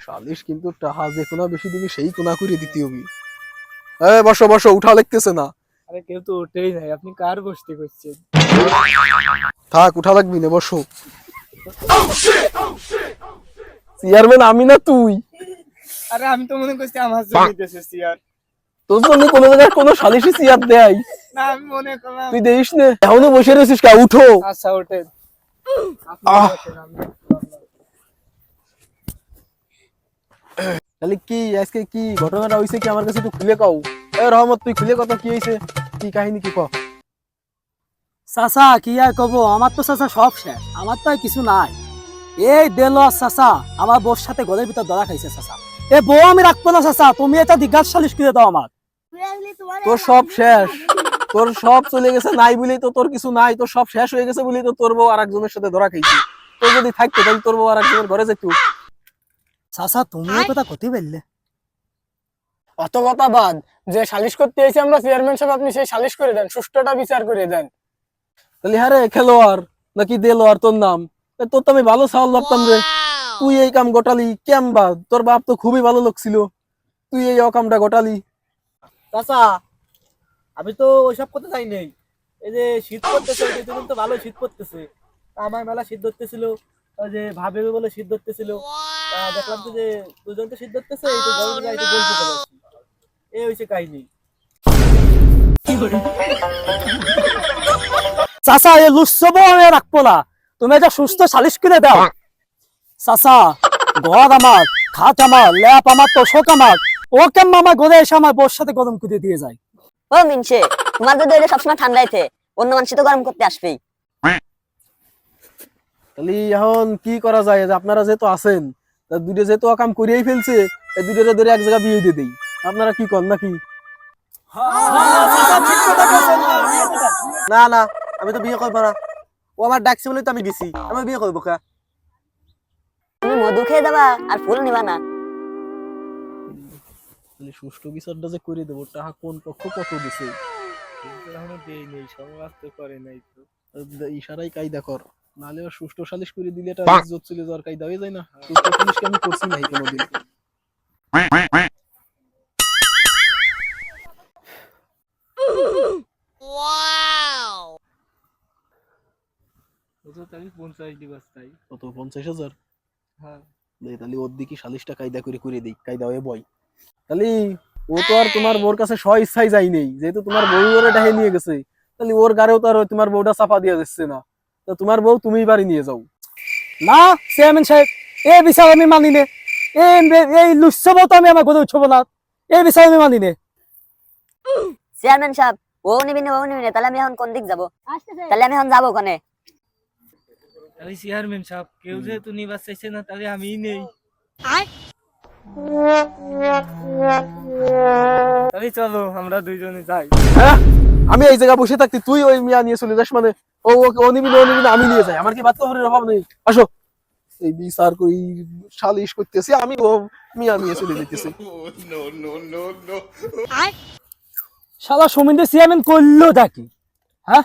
সালিশ কিন্তু টাহা যে কোনা বেশি দিবি সেই কোনা করে দিতে হবে। এ বসো বসো উঠা লাগতেছে না। আরে কেউ তো ওঠেই নাই আপনি কার বসতে করছেন? থাক উঠা লাগবি না বসো। চেয়ারম্যান আমি না তুই। আরে আমি তো মনে করছি আমার জন্য দেশে চেয়ার তোর জন্য কোনো জায়গায় কোনো সালিশি চেয়ার দেয়। না আমি মনে করলাম তুই দেখিস না এখনও বসে রয়েছিস কা? উঠো। আচ্ছা ওঠেন। আপনি আহ। বসেন, আমি তাহলে কি আজকে কি ঘটনাটা হইছে কি আমার কাছে একটু খুলে কও? এ রহমত তুই খুলে কথা কি হইছে? কি কাহিনী কি ক? চাচা কি আর কব? আমার তো চাচা সব শেষ। আমার তো আর কিছু নাই। এই দেল চাচা আমার বউর সাথে ঘরের ভিতর ধরা খাইছে চাচা। এ বউ আমি রাখব না চাচা তুমি এটা দিঘাত সালিশ করে দাও আমার তোর সব শেষ। তোর সব চলে গেছে নাই বলেই তো তোর কিছু নাই। তোর সব শেষ হয়ে গেছে বলেই তো তোর বউ আর একজনের সাথে ধরা খাইছি। তোর যদি থাকতো তাহলে তোর বউ আর একজনের ঘরে যেত। চাচা তুমি এই কথা কতি বললে। অত কথা বাদ যে সালিশ করতে এসে আমরা চেয়ারম্যান সাহেব আপনি সেই সালিশ করে দেন সুষ্ঠুটা বিচার করে দেন। তাহলে হ্যাঁ রে খেলোয়াড় নাকি দেলোয়ার তোর নাম? এ তোর তো আমি ভালো চাওয়াল ভাবতাম রে। তুই এই কাম গোটালি কেম বা? তোর বাপ তো খুবই ভালো লোক ছিল। তুই এই অকামটা গোটালি। চাচা আমি তো ওইসব করতে চাই নাই। এই যে শীত পড়তেছে তো ভালো শীত পড়তেছে। তা আমার মেলা শীত ধরতেছিল ওই যে ভাবে বলে শীত ধরতেছিল। দেখলাম তো যে দুজন তো গরম গাইতে গল্প করে এই হইছে কাহিনী। চাচা এই লুচ্ছব আমি রাখব না তুমি এটা সুস্থ সালিশ করে দাও। চাচা ঘর আমার খাট আমার ল্যাপ আমার তোষক আমার। ও কেমন আমার ঘরে এসে আমার বউর সাথে গরম করে দিয়ে যায়? ও মিনছে তোমার যদি এটা সবসময় ঠান্ডাইতে। অন্য মানুষ তো গরম করতে আসবেই। তাহলে এখন কি করা যায়? যে আপনারা যেহেতু আছেন তা দুটো যেহেতু অকাম করিয়েই ফেলছে এই দুটোরে ধরে এক জায়গায় বিয়ে দিয়ে দেই। আপনারা কি করেন নাকি? না না আমি তো বিয়ে করব না। ও আমার ডাকছে বলে তো আমি গেছি। আমি বিয়ে করব কা? তুমি মধু খেয়ে যাবা আর ফুল নিবা না। তাহলে সুষ্ঠু বিচারটা যে করে দেবো টাকা কোন পক্ষ কত দিছে? দেই নেই করে তো। ইশারাই কায়দা কর। নাহলে ও সুষ্ঠু সালিশ করে দিলে এটা ইজ্জত চলে যাওয়ার কায়দা হয়ে যায় না। সুষ্ঠু সালিশকে আমি করছি নাই কোনোদিন? পঞ্চাশ দিবস কত? পঞ্চাশ হাজার? হ্যাঁ। তাহলে ওর দিকে সালিশটা কায়দা করে করে দিই কায়দা হয়ে বই তাহলে ও তো আর তোমার বউর কাছে স্ব ইচ্ছাই যাই নেই যেহেতু তোমার বউ ওরে ডাহে নিয়ে গেছে। তাহলে ওর গাড়েও তো আর তোমার বউটা চাপা দিয়ে যাচ্ছে না। তো তোমার বউ তুমিই বাড়ি নিয়ে যাও। না চেয়ারম্যান সাহেব এই বিচার আমি মানি নে। এই লুচ্ছব তো আমি আমার ঘরে উঠবো না। এই বিচার আমি মানি নে। চেয়ারম্যান সাহেব ও নিবি না ও নিবি না তাহলে আমি এখন কোন দিক যাব? তাহলে আমি এখন যাব ওখানে। তাহলে চেয়ারম্যান সাহেব কেউ যেহেতু চাইছে না তাহলে আমিই নেই। তাহলে চলো আমরা দুইজনে যাই। হ্যাঁ আমি এই জায়গায় বসে থাকতে তুই ওই মিয়া নিয়ে চলে যাস মানে। ও ও ও নিবি ও নিবি আমি নিয়ে যাই আমার কি বাথরুমের অভাব নেই? আসো। এই বিচার করি সালিশ করতেছি আমি ও মিয়া মিয়া চলে যেতেছি সারা সমিতি চেয়ারম্যান করল দেখি হ্যাঁ?